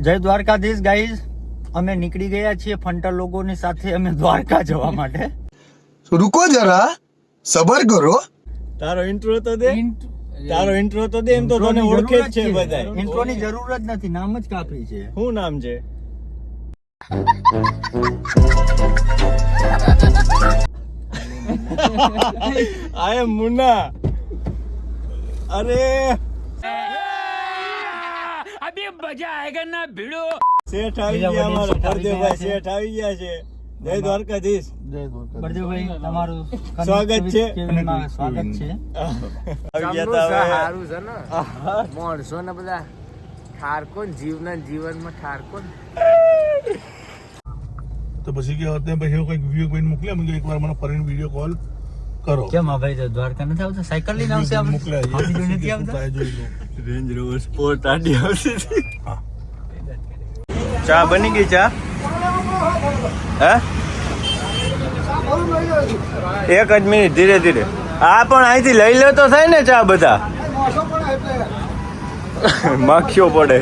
જય દ્વારકાધીશ ગાઈઝ અમે નીકળી ગયા છીએ ફંટર લોકોની સાથે. અમે દ્વારકા જવા માટે. રૂકો જરા. સબર કરો. તારો ઇન્ટ્રો તો દે. તારો ઇન્ટ્રો તો દે એમ તો તને ઓળખે છે બધા ઇન્ટ્રો ની જરૂર જ નથી. નામ જ કાપી છે. શું નામ છે? આય મુના અરે! શેઠ આવી બીજા ગયા કોણ અમારા શેઠ આવી ગયા ફરદેભાઈ છે. શેઠ આવી ગયા છે. જય દ્વારકાધીશ. બળદેવભાઈ તમારું સ્વાગત છે. સ્વાગત છે? આવી ગયા તા સારું છે ને? માણસો ને બધા. ઠારકોન જીવના જીવનમાં ઠારકોન તો પછી કે અત્યારે પછી કોઈ કંઈક વીડિયો કોઈ મોકલ્યા મને એકવાર મને ફરીને વીડિયો કોલ કરો. કેમ આ ભાઈ દ્વારકા નથી આવતો? સાયકલ લઈને આવશે આપણે? મોકલ્યા. નથી આવતા? થાય જોઈ લો. રેન્જ રોવર સ્પોર્ટ આડી આવશે ચા બની ગઈ ચા? હે? એક જ મિનિટ ધીરે ધીરે. આ પણ અહીંથી લઈ લે તો થાય ને ચા બધા. માખીઓ પડે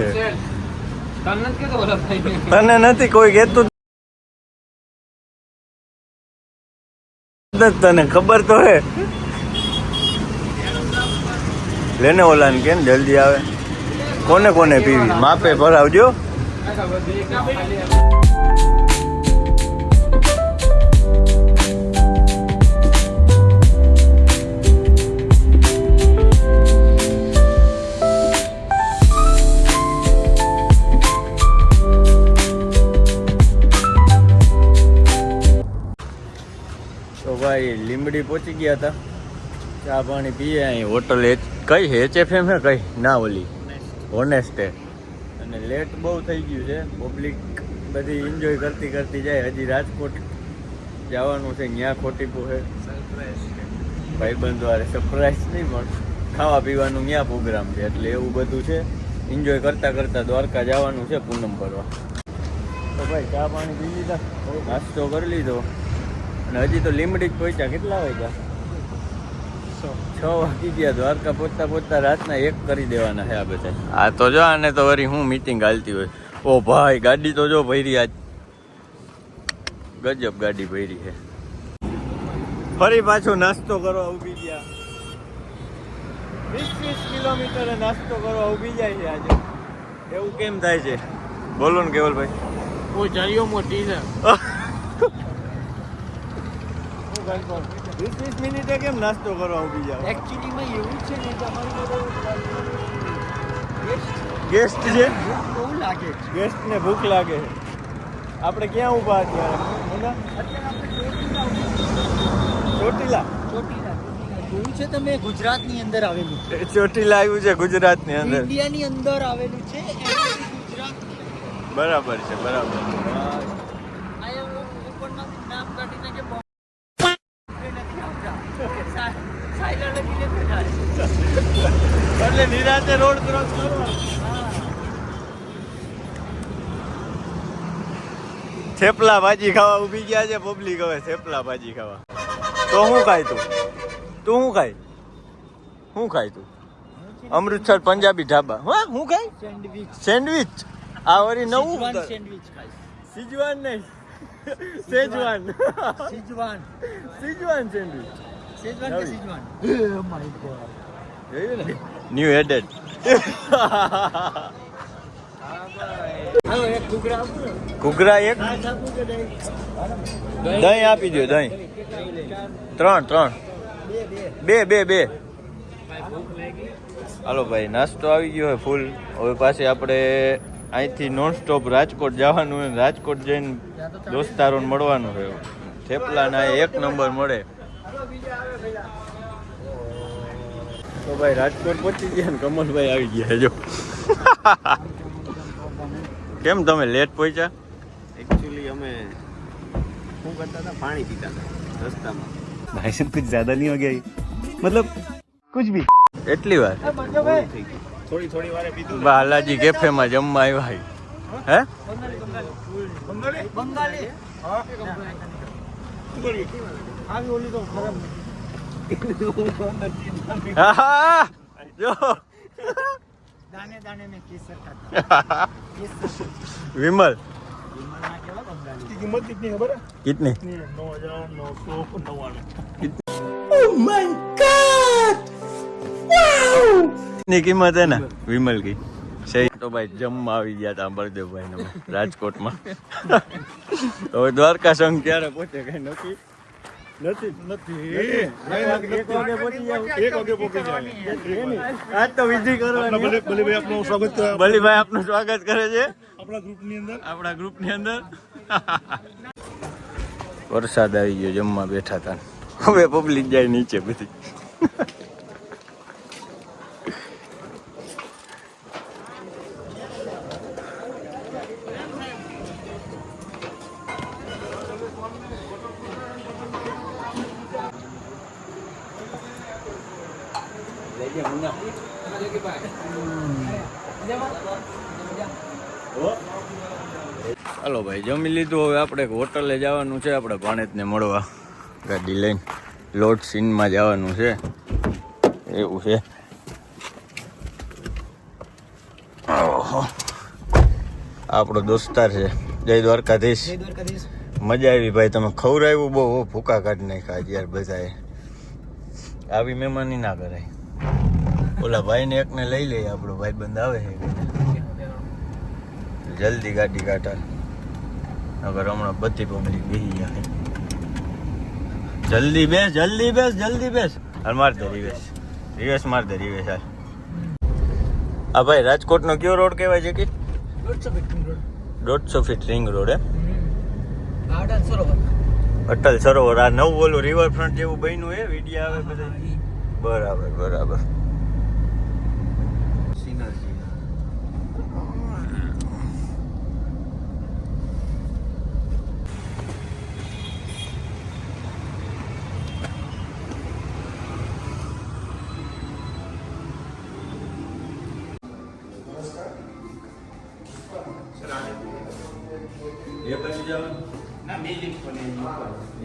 તને નથી કોઈ કહેતું? તને ખબર તો હે. લેને ઓલાને કે જલ્દી આવે? કોને કોને પીવી? માપે ભરાવજો. તો ભાઈ લીમડી પહોંચી ગયા હતા. ચા પાણી પીએ અહીં. હોટલ એચ કઈ છે? એચએફએમ હે કઈ? ના ઓલી. હોનેસ્ટે અને લેટ બહુ થઈ ગયું છે. પબ્લિક બધી એન્જોય કરતી કરતી જાય. હજી રાજકોટ જવાનું છે. ત્યાં ખોટી છે. ભાઈબંધો વારે સરપ્રાઈઝ નહીં પણ ખાવા પીવાનું ત્યાં પ્રોગ્રામ છે. એટલે એવું બધું છે. એન્જોય કરતા કરતા દ્વારકા જવાનું છે પૂનમ ભરવા તો ભાઈ ચા પાણી પી લીધા. નાસ્તો કરી લીધો. અને હજી તો લીમડી જ પહોંચ્યા. કેટલા વાગ્યા? છ? વાગી ગયા દ્વારકા પહોંચતા પહોંચતા રાતના એક કરી દેવાના છે આ બધા. આ તો જો આને તો વરી હું મીટિંગ હાલતી હોય. ઓ ભાઈ ગાડી તો જો ભરી આજ. ગજબ ગાડી ભરી છે. ફરી પાછો નાસ્તો કરવા ઊભી ગયા. વીસ વીસ કિલોમીટરે નાસ્તો કરવા ઊભી જાય છે આજે. એવું કેમ થાય છે? બોલો ને કેવલભાઈ. ઓછારીઓ મોટી છે વીસ વીસ મિનિટે કેમ નાસ્તો કરવા ઊભી જાવ એકચ્યુઅલીમાં એવું છે ને કે ગેસ્ટ છે. બહુ લાગે છે. ગેસ્ટ ને ભૂખ લાગે છે. આપણે ક્યાં ઊભા અત્યારે ચોટીલા ચોટીલા? જોયું છે તમે ગુજરાતની અંદર આવેલું છે. ચોટીલા આવ્યું છે ગુજરાતની અંદર. ઇન્ડિયાની અંદર આવેલું છે ગુજરાત બરાબર છે બરાબર આયા ઉપરમાંથી નામ કાઢીને કે બોમ્બે નથી આવતા સાયલા લગીને બેઠા છે નિરાતે રોડ ક્રોસ કરો. થેપલા ભાજી ખાવા ઊભી ગયા છે પબ્લિક હવે થેપલા ભાજી ખાવા. તો શું ખાય તું? તું શું ખાય શું ખાય તું? અમૃતસર પંજાબી ઢાબા. હા હું ખાય સેન્ડવિચ સેન્ડવિચ આ વળી નવું સેન્ડવિચ ખાય સિજવાન નહીં. Schezwan schezwan schezwan sandwich schezwan કે સિજવાન ઓ માય ગોડ જોયું ને? ન્યુ એડેડ ઘૂઘરા એક? દહીં? આપી દો દહીં. ત્રણ ત્રણ. બે બે બે. હાલો ભાઈ, નાસ્તો આવી ગયો હોય ફૂલ. હવે પાછી આપણે અહીંથી નોન સ્ટોપ રાજકોટ જવાનું હોય રાજકોટ જઈને દોસ્તારોને મળવાનું હોય. થેપલાના એક નંબર મળે. તો ભાઈ રાજકોટ પહોંચી ગયા ને કમલભાઈ આવી ગયા જો. કેમ તમે લેટ પહોંચ્યા? એકચ્યુઅલી અમે શું કરતા હતા? પાણી પીતા હતા રસ્તામાં. ભાઈ સાહેબ કુછ જ્યાદા નહીં હો મતલબ કુછ ભી. એટલી વાર? થોડી થોડી વારે પીધું બાલાજી કેફે માં જમવા આવ્યા હે? બંગાળી. બંગાળી. હા. ઓલી તો ખરાબ વિમલ. કિંમતની કિંમત હે ને? વિમલ કી સહી તો ભાઈ જમવા આવી ગયા હતા બળદેવભાઈ રાજકોટમાં. દ્વારકા સંઘ ક્યારે પહોંચે કઈ નથી નથી. નથી. એક વાગે પહોંચી જાવ એક વાગે પહોંચી જાય આજ તો વિધિ કરવાની ભલે ભલે ભાઈ આપનું સ્વાગત કરે બલીભાઈ આપનું સ્વાગત કરે છે. આપણા ગ્રુપની અંદર. આપણા ગ્રુપની અંદર. વરસાદ આવી ગયો જમવા બેઠા હતા હવે પબ્લિક જાય નીચે બધી. હાલો ભાઈ. જમી લીધું હવે આપણે હોટલે જવાનું છે આપણે ભાણેજને મળવા. ગાડી લઈને લોડ સીનમાં જવાનું છે. એવું છે. આપણો દોસ્તાર છે. જય દ્વારકાધીશ. મજા આવી ભાઈ. તમે ખવડાવ્યું બહુ ભૂકા કાઢી નાખ્યા યાર બધાએ. આવી મહેમાની ના કરાય. ઓલા ભાઈને એકને લઈ લઈએ આપણો ભાઈ બંધ આવે છે જલ્દી ગાડી કાઢા અગર હમણાં બધી પબ્લિક બેસી જાય જલ્દી બેસ જલ્દી બેસ જલ્દી બેસ. હાલ માર દે રિવેશ રિવેશ માર દે રિવેશ હાલ. આ ભાઈ રાજકોટનો કયો રોડ કહેવાય છે કે દોઢસો ફીટ રિંગ રોડ હે અટલ સરોવર. આ નવું ઓલું રિવરફ્રન્ટ જેવું બન્યું હે વિડિયા આવે બધા બરાબર બરાબર.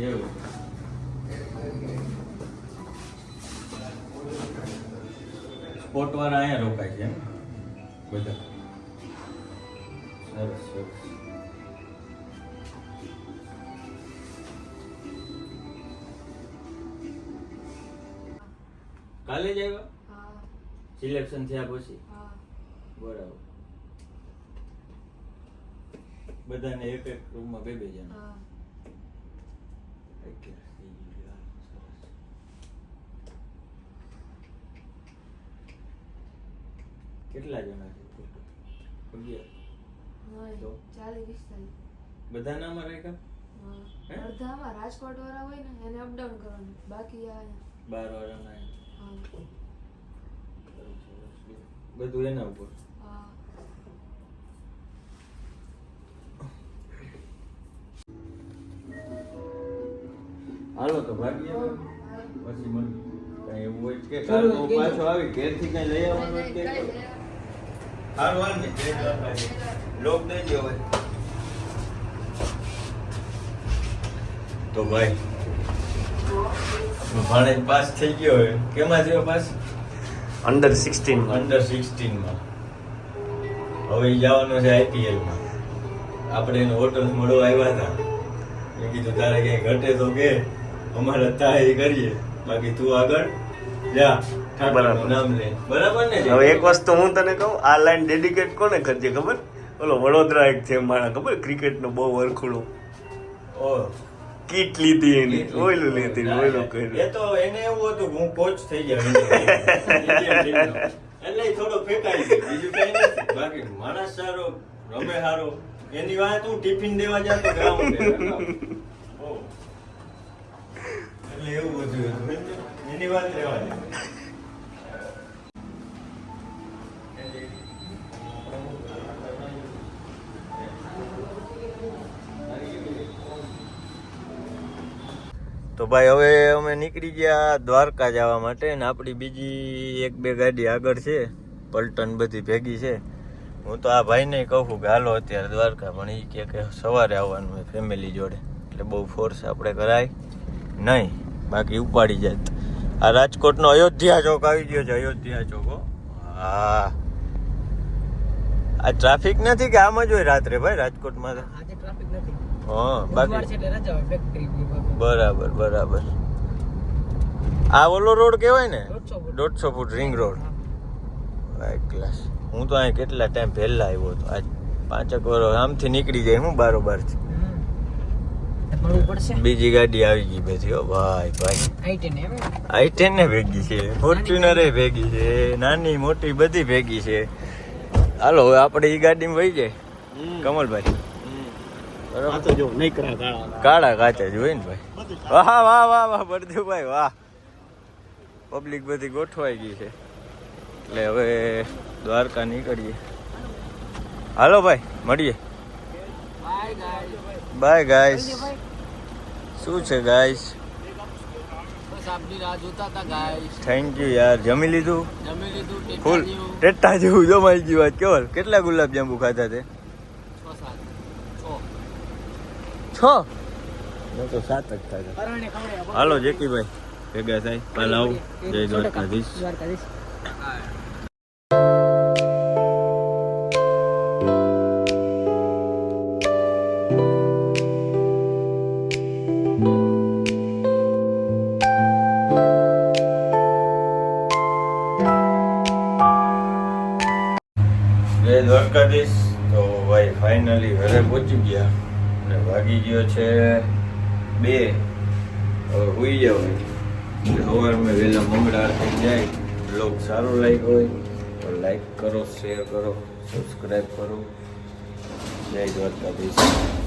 એવું. સ્પોટ વાળા અહીંયા રોકાય છે એમ? બધા. સરસ સરસ. કાલે જ આવ્યા? સિલેક્શન થયા પછી? બરાબર. બધાને એક એક રૂમમાં બે બે જણા. કેટલા જણા છે total? અગિયાર તો? ચાલી પિસ્તાલીસ બધા નામાં રાખ્યા? અડધામાં રાજકોટ વાળા હોય ને એને અપડાઉન કરવાનું બાકી આ બાર વાળાના. બધું એના ઉપર હા. હાલો તો ભાગીએ. પછી મને કઈ એવું હોય કે કાલ તો હું પાછો આવી ઘેરથી કઈ લઈ આવવાનું હોય કે હાલ? હાલ ને લોક દઈ દ્યો હવે. તો ભાઈ ભાણેજ પાસ થઈ ગયો હોય કેમાં થયો પાસ? અંડર સિક્સટીન અંડર સિક્સટીનમાં હવે જવાનો છે આઈપીએલમાં આપણે એને હોટલ મળવા આવ્યા હતા. મેં કીધું તારે ક્યાંય ઘટે તો કે. અમારે થાય એ કરીએ. બાકી તું આગળ જા બરાબર. નામ બરાબર ને હવે એક વસ્તુ હું તને કહું આ લાઈન ડેડિકેટ કોને કરજે ખબર? ઓલો વડોદરા એક છે મારા ખબર? ક્રિકેટનો બહુ વરખુડો. કીટ લીધી એની ઓયલું લીધી ઓયલું એ તો એને એવું હતું હું કોચ થઈ Indian એટલે થોડો ફેંકાઈ ગયો. બીજું કઈ નથી. બાકી માણસ સારો રમે સારો એની વાત હું ટિફિન દેવા જતો ગ્રાઉન્ડ. એટલે એવું બધું હતું. એની વાત રહેવા દે તો ભાઈ, હવે અમે નીકળી ગયા દ્વારકા જવા માટે ને આપણી બીજી એક બે ગાડી આગળ છે. પલટન બધી ભેગી છે. હું તો આ ભાઈને કહું કે હાલો અત્યારે દ્વારકા, પણ એ કે સવારે આવવાનું ફેમિલી જોડે. એટલે બહુ ફોર્સ આપણે કરાય નહીં. બાકી ઉપાડી જાય. આ રાજકોટનો અયોધ્યા ચોક આવી ગયો છે અયોધ્યા ચોક હા. આ ટ્રાફિક નથી કે આમ જ હોય રાત્રે ભાઈ રાજકોટમાં હા બાકી બરાબર બરાબર. આ ઓલો રોડ કહેવાય ને? દોઢસો foot. Ring road right class હું. તો અહીં કેટલા ટાઈમ પહેલાં આવ્યો હતો. આજ પાંચેક વર્ષ આમથી નીકળી જાય હું બારોબારથી મળવું પડશે. બીજી ગાડી આવી ગઈ બધી ઓ ભાઈ ભાઈ. આઈ ટેન એમ? ને ભેગી છે ફોર્ચ્યુનર ભેગી છે નાની મોટી બધી ભેગી છે. હાલો હવે આપણે એ ગાડીમાં વહી જાય. કમલભાઈ. આ તો જો નહીં કરા કાળા કાચા જોઈ ને ભાઈ. વાહ વાહ વાહ વાહ બરદુભાઈ વાહ. પબ્લિક બધી ગોઠવાઈ ગઈ છે. એટલે હવે દ્વારકા નીકળીએ. હાલો ભાઈ મળીએ. બાય ગાઈસ બાય ગાઈસ શું છે ગાઈસ થેન્ક યુ યાર. જમી લીધું? જમી લીધું ફૂલ. ટેટા જેવું જમાઈ ગયું વાત. કેવલ કેટલા ગુલાબ જાંબુ ખાધા તે? છ. તો સાત જ ખાધા. હાલો જેકીભાઈ ભેગા થાય. પાલાવ. જય દ્વારકાધીશ. દ્વારકાધીશ. જય દ્વારકાધીશ. તો ભાઈ ફાઇનલી ઘરે પહોંચી ગયા અને વાગી ગયો છે બે. હવે હોઈ જાવ સવારમાં વહેલા મંગળા થઈ જાય. બ્લોગ સારો લાગ્યો હોય તો લાઈક કરો શેર કરો સબસ્ક્રાઈબ કરો. જય દ્વારકાધીશ.